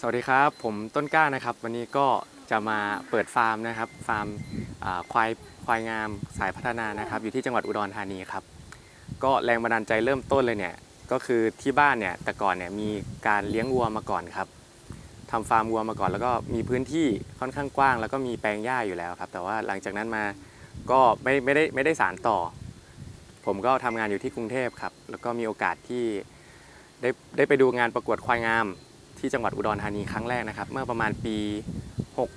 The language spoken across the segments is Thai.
สวัสดีครับ ผมต้นกล้านะครับ วันนี้ก็จะมาเปิดฟาร์มนะครับฟาร์มควายควายงามสายพัฒนานะครับ อยู่ที่จังหวัดอุดรธานีครับ ก็แรงบันดาลใจเริ่มต้นเลยเนี่ยก็คือที่บ้านเนี่ยแต่ก่อนเนี่ยมีการเลี้ยงวัวมาก่อนครับทำฟาร์มวัวมาก่อน แล้วก็มีพื้นที่ค่อนข้างกว้าง แล้วก็มีแปลงหญ้าอยู่แล้วครับแต่ว่าหลังจากนั้นมาก็ไม่ไม่ได้ไม่ได้สารต่อ ผมก็ทำงานอยู่ที่กรุงเทพครับแล้วก็มีโอกาสที่ได้ได้ไปดูงานประกวดควายงาม ที่จังหวัดอุดรธานีครั้งแรกนะครับ เมื่อประมาณปี 6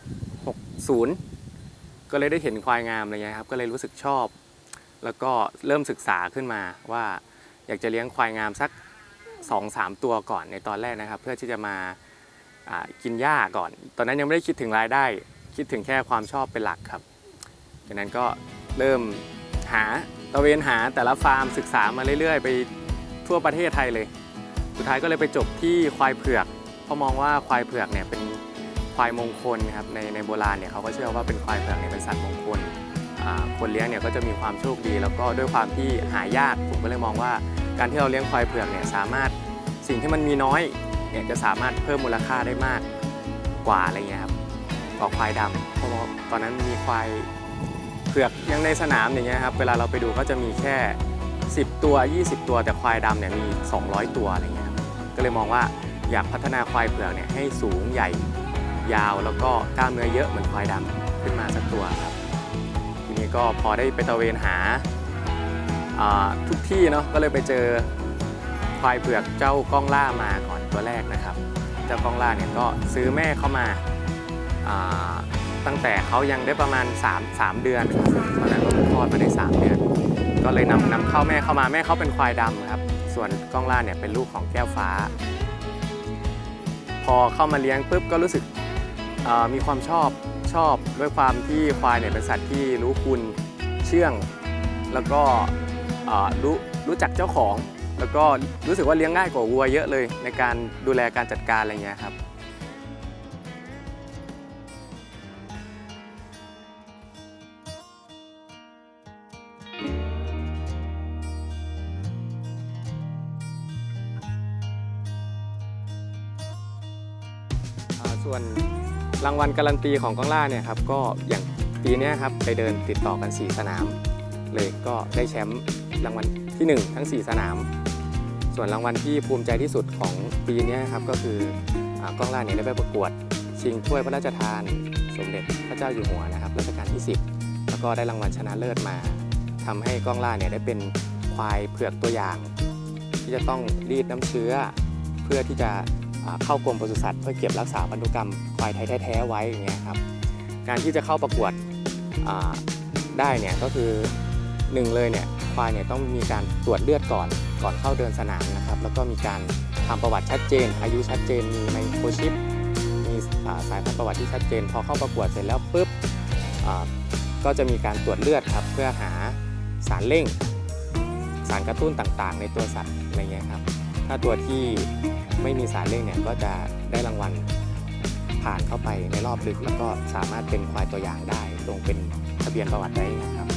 60 ก็เลยได้เห็นควายงามอะไรเงี้ยครับก็เลยรู้สึกชอบ แล้วก็เริ่มศึกษาขึ้นมาว่าอยากจะเลี้ยงควายงามสัก 2-3 ตัวก่อนในตอนแรกนะครับ เพื่อที่จะมากินหญ้าก่อน ตอนนั้นยังไม่ได้คิดถึงรายได้ คิดถึงแค่ความชอบเป็นหลักครับจากนั้นก็เริ่มหาตะเวนหาแต่ละฟาร์มศึกษามาเรื่อยๆ ไปทั่วประเทศไทยเลย สุดท้ายก็เลยไปจบที่ควายเผือก เพรามองว่าควายเผือกเนี่ยเป็นควายมงคลครับในในโบราณเนี่ยเขาก็เชื่อว่าเป็นควายเผือกเนี่ยเป็นสัตว์มงคลคนเลี้ยงเนี่ยก็จะมีความโชคดี แล้วก็ด้วยความที่หายากผมก็เลยมองว่า การที่เราเลี้ยงควายเผือกเนี่ยสามารถสิ่งที่มันมีน้อยเนี่ยจะสามารถเพิ่มมูลค่าได้มากกว่าอะไรเงี้ยครับกว่าควายดำเพราะตอนนั้นมีควายเผือกยังในสนามอย่างเงี้ยครับเวลาเราไปดูก็จะมีแค่ 10 ตัว 20 ตัวแต่ควายดำเนี่ยมี 200 ตัวอะไรเงี้ยครับก็เลยมองว่า อยากพัฒนาควายเผือกเนี่ยให้สูงใหญ่ยาวแล้วก็กล้ามเนื้อเยอะเหมือนควายดำขึ้นมาสักตัวครับทีนี้ก็พอได้ไปตระเวนหาทุกที่เนาะก็เลยไปเจอควายเผือกเจ้ากล้องล่ามาก่อนตัวแรกนะครับ เจ้ากล้องล่าเนี่ยก็ซื้อแม่เข้ามาตั้งแต่เขายังได้ประมาณ 3 3 เดือนครับตอนนั้นก็คลอดมาได้ 3 เดือน ก็เลยนำนำเข้าแม่เข้ามาแม่เขาเป็นควายดำครับ ส่วนกล้องล่าเนี่ยเป็นลูกของแก้วฟ้า อเข้ามาเลี้ยงปุ๊บก็รู้สึกมีความชอบชอบด้วยความที่ควายเนี่ยเป็นสัตว์ที่รู้คุณเชื่อง แล้วก็รู้รู้จักเจ้าของ แล้วก็รู้สึกว่าเลี้ยงง่ายกว่าวัวเยอะเลยในการดูแลการจัดการอะไรเงี้ยครับ ส่วนรางวัลการันตีของกองล่าเนี่ยครับก็อย่างปีนี้ครับไปเดินติดต่อกัน 4 สนาม เลยก็ได้แชมป์รางวัลที่ 1 ทั้ง 4 สนาม ส่วนรางวัลที่ภูมิใจที่สุดของปีนี้ครับก็คืออกล้องล่าเนี่ยได้ไปประกวด ชิงถ้วยพระราชทาน สมเด็จพระเจ้าอยู่หัวนะครับรัชกาลที่ 10 แล้วก็ได้รางวัลชนะเลิศมาทำให้กล้องล่าเนี่ยได้เป็นควายเผือกตัวอย่าง ที่จะต้องรีดน้ำเชื้อ เพื่อที่จะ เข้ากรมปศุสัตว์เพื่อเก็บรักษาพันธุกรรมควายไทยแท้ๆไว้อย่างเงี้ยครับการที่จะเข้าประกวดได้เนี่ยก็คือหนึ่งเลยเนี่ยควายเนี่ยต้องมีการตรวจเลือดก่อนก่อนเข้าเดินสนามนะครับ แล้วก็มีการทำประวัติชัดเจน อายุชัดเจนมีไมโครชิปมีสายพันธุ์ประวัติที่ชัดเจน พอเข้าประกวดเสร็จแล้วปุ๊บก็จะมีการตรวจเลือดครับเพื่อหาสารเร่ง สารกระตุ้นต่างๆ ในตัวสัตว์อะไรเงี้ยครับถ้าตัวที่ ไม่มีสารเร่งเนี่ยก็จะได้รางวัลผ่านเข้าไปในรอบลึกแล้วก็สามารถเป็นควายตัวอย่างได้ลงเป็นทะเบียนประวัติได้นะครับ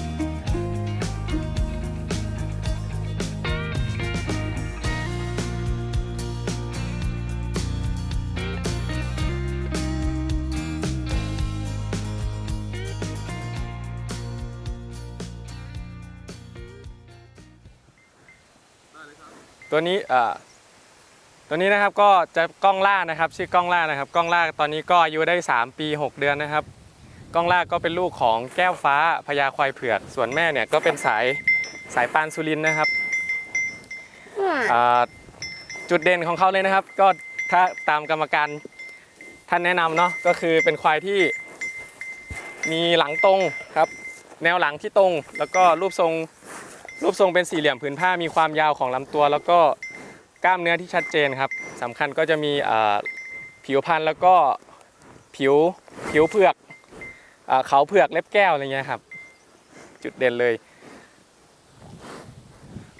ตัวนี้อ่อ ตัวนี้นะครับก็จะกล้องล่านะครับ ชื่อกล้องล่านะครับ กล้องล่าตอนนี้ก็อายุได้ 3 ปี 6 เดือนนะครับ กล้องล่าก็เป็นลูกของแก้วฟ้าพญาควายเผือก ส่วนแม่เนี่ยก็เป็นสายสายปานสุรินทร์นะครับอ่าจุดเด่นของเขาเลยนะครับ ก็ถ้าตามกรรมการท่านแนะนำเนาะก็คือเป็นควายที่มีหลังตรงครับ แนวหลังที่ตรง แล้วก็รูปทรงรูปทรงเป็นสี่เหลี่ยมผืนผ้ามีความยาวของลำตัว แล้วก็ กล้ามเนื้อที่ชัดเจนครับสำคัญก็จะมีผิวพรรณแล้วก็ผิวผิวเผือกเอ่อเขาเผือกเล็บแก้วอะไรเงี้ยครับ จุดเด่นเลย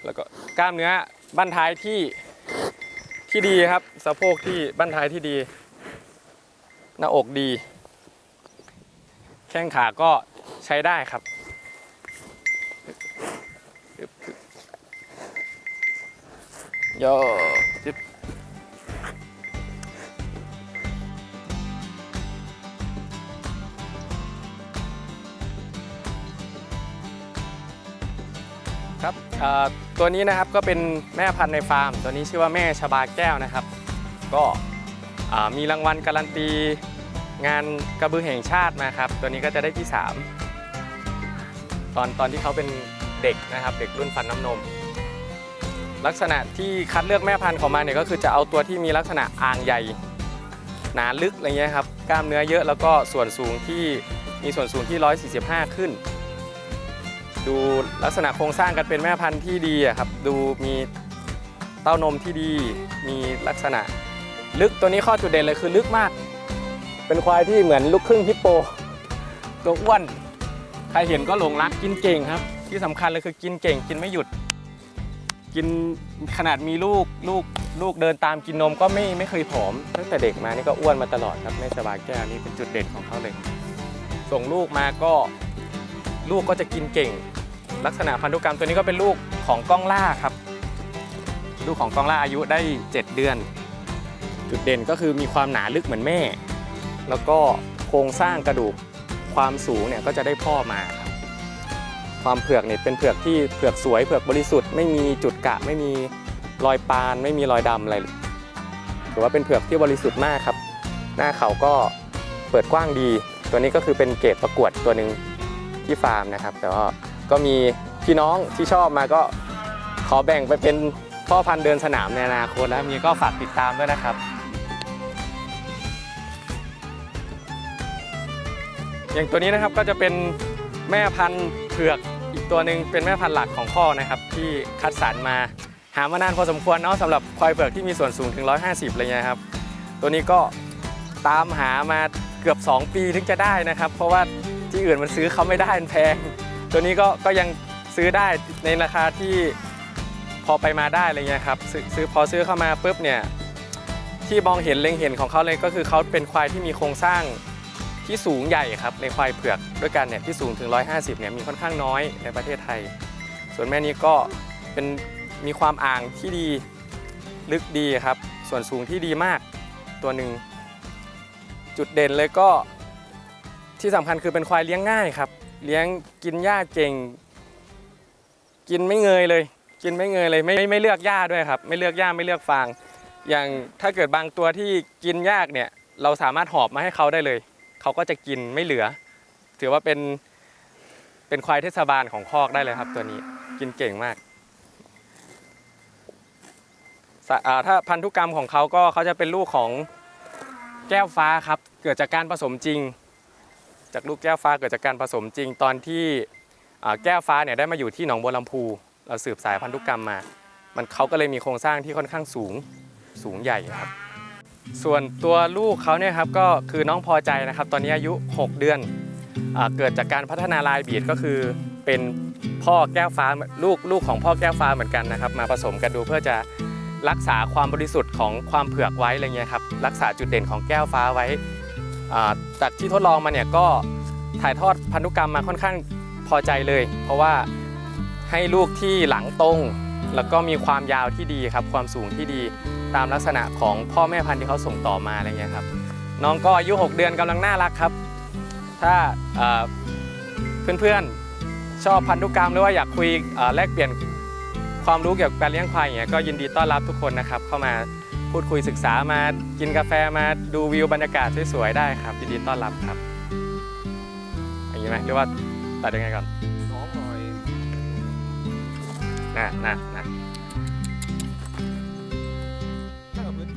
แล้วก็กล้ามเนื้อบั้นท้ายที่ที่ดีครับสะโพกที่บั้นท้ายที่ดี หน้าอกดี แข้งขาก็ใช้ได้ครับ โย่จิ๊ครับตัวนี้นะครับก็เป็นแม่พันธุ์ในฟาร์ม ตัวนี้ชื่อว่าแม่ชบาแก้วนะครับ ก็มีรางวัลการันตี งานกระบือแห่งชาติมาครับ ตัวนี้ก็จะได้ที่ 3 ตอนตอนที่เขาเป็นเด็กนะครับ เด็กรุ่นฟันน้ำนม ลักษณะที่คัดเลือกแม่พันธุ์ของมันเนี่ยก็คือจะเอาตัวที่มีลักษณะอ่างใหญ่ หนาลึกอะไรเงี้ยครับกล้ามเนื้อเยอะแล้วก็ส่วนสูงที่มีส่วนสูงที่ 145 ขึ้น ดูลักษณะโครงสร้างกันเป็นแม่พันธุ์ที่ดีครับดูมีเต้านมที่ดี มีลักษณะ ลึกตัวนี้ข้อจุดเด่นเลยคือลึกมาก เป็นควายที่เหมือนลูกครึ่งฮิปโปตัวอ้วนใครเห็นก็หลงรักกินเก่งครับ ที่สำคัญเลยคือกินเก่งกินไม่หยุด กินขนาดมีลูกลูกลูกเดินตามกินนมก็ไม่ไม่เคยผอม ตั้งแต่เด็กมานี่ก็อ้วนมาตลอดครับแม่ชบายแก้วนี่เป็นจุดเด่นของเขาเลย ส่งลูกมาก็ลูกก็จะกินเก่ง ลักษณะพันธุกรรมตัวนี้ก็เป็นลูกของก้องล่าครับ ลูกของก้องล่าอายุได้ 7 เดือน จุดเด่นก็คือมีความหนาลึกเหมือนแม่ แล้วก็โครงสร้างกระดูกความสูงเนี่ยก็จะได้พ่อมาครับ ความเผือกเนี่ยเป็นเผือกที่เผือกสวยเผือกบริสุทธิ์ไม่มีจุดกะไม่มีรอยปาน ไม่มีรอยดำอะไรถือว่าเป็นเผือกที่บริสุทธิ์มากครับ หน้าเขาก็เปิดกว้างดี ตัวนี้ก็คือเป็นเกรดประกวดตัวหนึ่งที่ฟาร์มนะครับ แต่ว่าก็มีพี่น้องที่ชอบมาก็ขอแบ่งไปเป็นพ่อพันธุ์เดินสนามในอนาคตแล้วมีก็ฝากติดตามด้วยนะครับ อย่างตัวนี้นะครับก็จะเป็นแม่พันธุ์เผือกอีก ตัวหนึ่งเป็นแม่พันธุ์หลักของพ่อนะครับที่คัดสรรมา หามานานพอสมควรเนาะสำหรับควายเผือกที่มีส่วนสูงถึง 150อะไรเงี้ยครับตัวนี้ก็ตามหามาเกือบ 2 ปีถึงจะได้นะครับ เพราะว่าที่อื่นมันซื้อเขาไม่ได้มันแพง ตัวนี้ก็ก็ยังซื้อได้ในราคาที่พอไปมาได้อะไรเงี้ยครับซื้อซื้อพอซื้อเข้ามาปุ๊บเนี่ยที่มองเห็นเล็งเห็นของเขาเลยก็คือเขาเป็นควายที่มีโครงสร้าง ที่สูงใหญ่ครับในควายเผือกด้วยกันเนี่ยที่สูงถึง 150เนี่ยมีค่อนข้างน้อยในประเทศไทย ส่วนแม่นี้ก็เป็นมีความอ่างที่ดีลึกดีครับ ส่วนสูงที่ดีมากตัวหนึ่งจุดเด่นเลยก็ที่สำคัญคือเป็นควายเลี้ยงง่ายครับ เลี้ยงกินหญ้าเก่ง กินไม่เงยเลย กินไม่เงยเลยไม่ไม่ไม่เลือกหญ้าด้วยครับ ไม่เลือกหญ้าไม่เลือกฟาง อย่างถ้าเกิดบางตัวที่กินยากเนี่ยเราสามารถหอบมาให้เขาได้เลย เขาก็จะกินไม่เหลือ ถือว่าเป็นเป็นควายเทศบาลของคอกได้เลยครับ ตัวนี้กินเก่งมากถ้าพันธุกรรมของเขาก็เขาจะเป็นลูกของแก้วฟ้าครับ เกิดจากการผสมจริง จากลูกแก้วฟ้าเกิดจากการผสมจริง ตอนที่แก้วฟ้าเนี่ยได้มาอยู่ที่หนองบัวลำพูเราสืบสายพันธุกรรมมา มันเขาก็เลยมีโครงสร้างที่ค่อนข้างสูงสูงใหญ่ครับ ส่วนตัวลูกเขาเนี่ยครับก็คือน้องพอใจนะครับ ตอนนี้อายุ 6 เดือนอเกิดจากการพัฒนาลายบีดก็คือเป็นพ่อแก้วฟ้าลูกลูกของพ่อแก้วฟ้าเหมือนกันนะครับ มาผสมกันดูเพื่อจะรักษาความบริสุทธิ์ของความเผือกไว้อะไรเงี้ยครับรักษาจุดเด่นของแก้วฟ้าไว้จากที่ทดลองมาเนี่ยก็ถ่ายทอดพันธุกรรมมาค่อนข้างพอใจเลย เพราะว่าให้ลูกที่หลังตรง แล้วก็มีความยาวที่ดีครับ ความสูงที่ดีตามลักษณะของพ่อแม่พันธุ์ที่เขาส่งต่อมาอะไรเงี้ยครับน้องก็อายุ 6 เดือนกำลังน่ารักครับ ถ้าเอ่อเพื่อนๆชอบพันธุกรรมหรือว่าอยากคุยเอ่อแลกเปลี่ยนความรู้เกี่ยวกับการเลี้ยงควายอย่างเงี้ยก็ยินดีต้อนรับทุกคนนะครับ เข้ามาพูดคุยศึกษามากินกาแฟมาดูวิวบรรยากาศสวยๆได้ครับยินดีต้อนรับครับอย่างนี้ไหมหรือว่าตัดยังไงก่อนน้องหน่อยนะนะ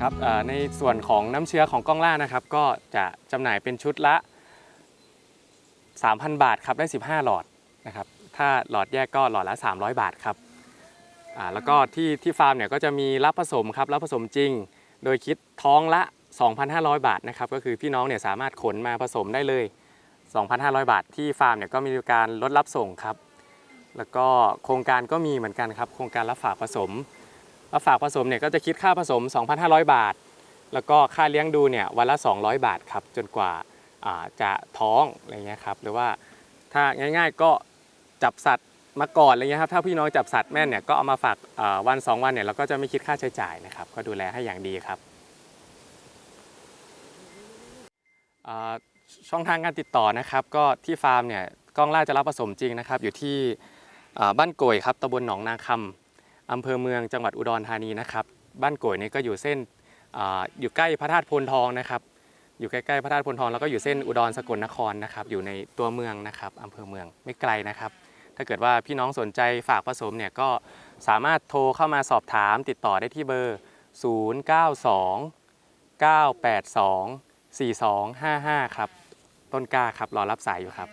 ครับในส่วนของน้ำเชื้อของกล้องล่านะครับ ก็จะจำหน่ายเป็นชุดละ 3,000 บาทครับได้ 15 หลอดนะครับ ถ้าหลอดแยกก็หลอดละ 300 บาทครับแล้วก็ที่ที่ฟาร์มเนี่ยก็จะมีรับผสมครับรับผสมจริง โดยคิดท้องละ 2,500 บาทนะครับก็คือพี่น้องเนี่ยสามารถขนมาผสมได้เลย 2,500 บาท ที่ฟาร์มเนี่ยก็มีการลดรับส่งครับ แล้วก็โครงการก็มีเหมือนกันครับ โครงการรับฝากผสม รับฝากผสมเนี่ยก็จะคิดค่าผสม 2,500 บาท แล้วก็ค่าเลี้ยงดูเนี่ยวันละ 200 บาทครับจนกว่าาจะท้องอะไรเงี้ยครับหรือว่าถ้าง่ายๆก็จับสัตว์มาก่อนอะไรเงี้ยครับถ้าพี่น้องจับสัตว์แม่นเนี่ยก็เอามาฝากาวัน 2 วันเนี่ยเราก็จะไม่คิดค่าใช้จ่ายนะครับก็ดูแลให้อย่างดีครับช่องทางการติดต่อนะครับก็ที่ฟาร์มเนี่ยกล้องล่าจะรับผสมจริงนะครับอยู่ที่บ้านโกยครับตำบลหนองนาคำ อำเภอเมืองจังหวัดอุดรธานีนะครับ บ้านโกยนี่ก็อยู่เส้นออยู่ใกล้พระธาตุโพนทองนะครับ อยู่ใกล้ๆพระธาตุโพนทองแล้วก็อยู่เส้นอุดรสกลนครนะครับ อยู่ในตัวเมืองนะครับอำเภอเมืองไม่ไกลนะครับ ถ้าเกิดว่าพี่น้องสนใจฝากผสมเนี่ยก็สามารถโทรเข้ามาสอบถามติดต่อได้ที่เบอร์ 092 982 4255 ครับ ต้นกล้าครับรอรับสายอยู่ครับ